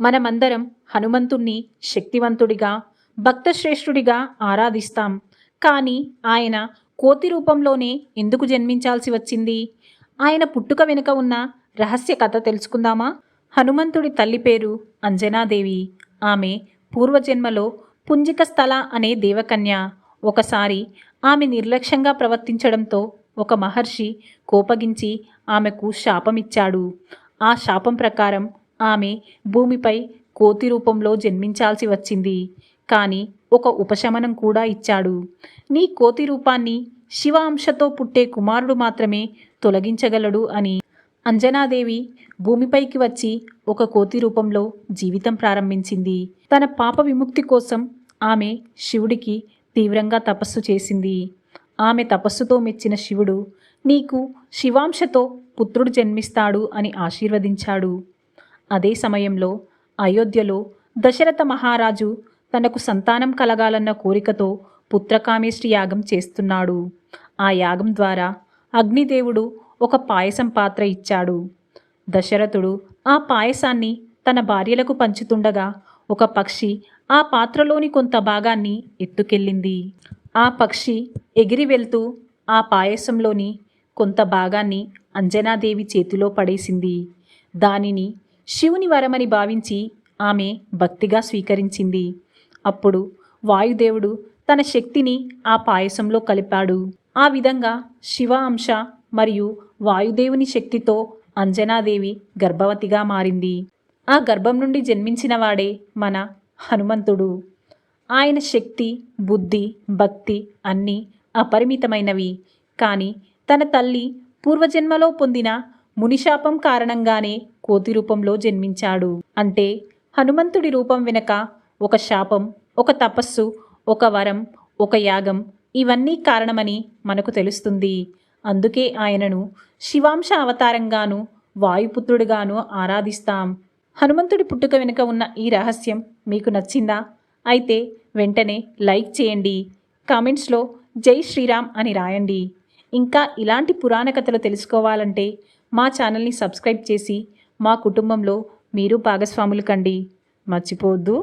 మనమందరం హనుమంతుణ్ణి శక్తివంతుడిగా భక్తశ్రేష్ఠుడిగా ఆరాధిస్తాం. కానీ ఆయన కోతి రూపంలోనే ఎందుకు జన్మించాల్సి వచ్చింది? ఆయన పుట్టుక వెనుక ఉన్న రహస్య కథ తెలుసుకుందామా? హనుమంతుడి తల్లి పేరు అంజనాదేవి. ఆమె పూర్వజన్మలో పుంజిక స్థల అనే దేవకన్య. ఒకసారి ఆమె నిర్లక్ష్యంగా ప్రవర్తించడంతో ఒక మహర్షి కోపగించి ఆమెకు శాపమిచ్చాడు. ఆ శాపం ప్రకారం ఆమె భూమిపై కోతి రూపంలో జన్మించాల్సి వచ్చింది. కానీ ఒక ఉపశమనం కూడా ఇచ్చాడు. నీ కోతి రూపాన్ని శివ అంశతో పుట్టే కుమారుడు మాత్రమే తొలగించగలడు అని. అంజనాదేవి భూమిపైకి వచ్చి ఒక కోతి రూపంలో జీవితం ప్రారంభించింది. తన పాప విముక్తి కోసం ఆమె శివుడికి తీవ్రంగా తపస్సు చేసింది. ఆమె తపస్సుతో మెచ్చిన శివుడు నీకు శివాంశతో పుత్రుడు జన్మిస్తాడు అని ఆశీర్వదించాడు. అదే సమయంలో అయోధ్యలో దశరథ మహారాజు తనకు సంతానం కలగాలన్న కోరికతో పుత్రకామేష్టి యాగం చేస్తున్నాడు. ఆ యాగం ద్వారా అగ్నిదేవుడు ఒక పాయసం పాత్ర ఇచ్చాడు. దశరథుడు ఆ పాయసాన్ని తన భార్యలకు పంచుతుండగా ఒక పక్షి ఆ పాత్రలోని కొంత భాగాన్ని ఎత్తుకెళ్ళింది. ఆ పక్షి ఎగిరి వెళ్తూ ఆ పాయసంలోని కొంత భాగాన్ని అంజనాదేవి చేతిలో పడేసింది. దానిని శివుని వరమని భావించి ఆమె భక్తిగా స్వీకరించింది. అప్పుడు వాయుదేవుడు తన శక్తిని ఆ పాయసంలో కలిపాడు. ఆ విధంగా శివ అంశ మరియు వాయుదేవుని శక్తితో అంజనాదేవి గర్భవతిగా మారింది. ఆ గర్భం నుండి జన్మించిన వాడే మన హనుమంతుడు. ఆయన శక్తి బుద్ధి భక్తి అన్నీ అపరిమితమైనవి. కానీ తన తల్లి పూర్వజన్మలో పొందిన మునిశాపం కారణంగానే కోతి రూపంలో జన్మించాడు. అంటే హనుమంతుడి రూపం వెనుక ఒక శాపం ఒక తపస్సు ఒక వరం ఒక యాగం ఇవన్నీ కారణమని మనకు తెలుస్తుంది. అందుకే ఆయనను శివాంశ అవతారంగాను వాయుపుత్రుడిగాను ఆరాధిస్తాం. హనుమంతుడి పుట్టుక వెనుక ఉన్న ఈ రహస్యం మీకు నచ్చిందా? అయితే వెంటనే లైక్ చేయండి. కామెంట్స్లో జై శ్రీరామ్ అని రాయండి. ఇంకా ఇలాంటి పురాణ కథలు తెలుసుకోవాలంటే మా ఛానల్ని సబ్స్క్రైబ్ చేసి మా కుటుంబంలో మీరు భాగస్వాములు కండి. మర్చిపోవద్దు.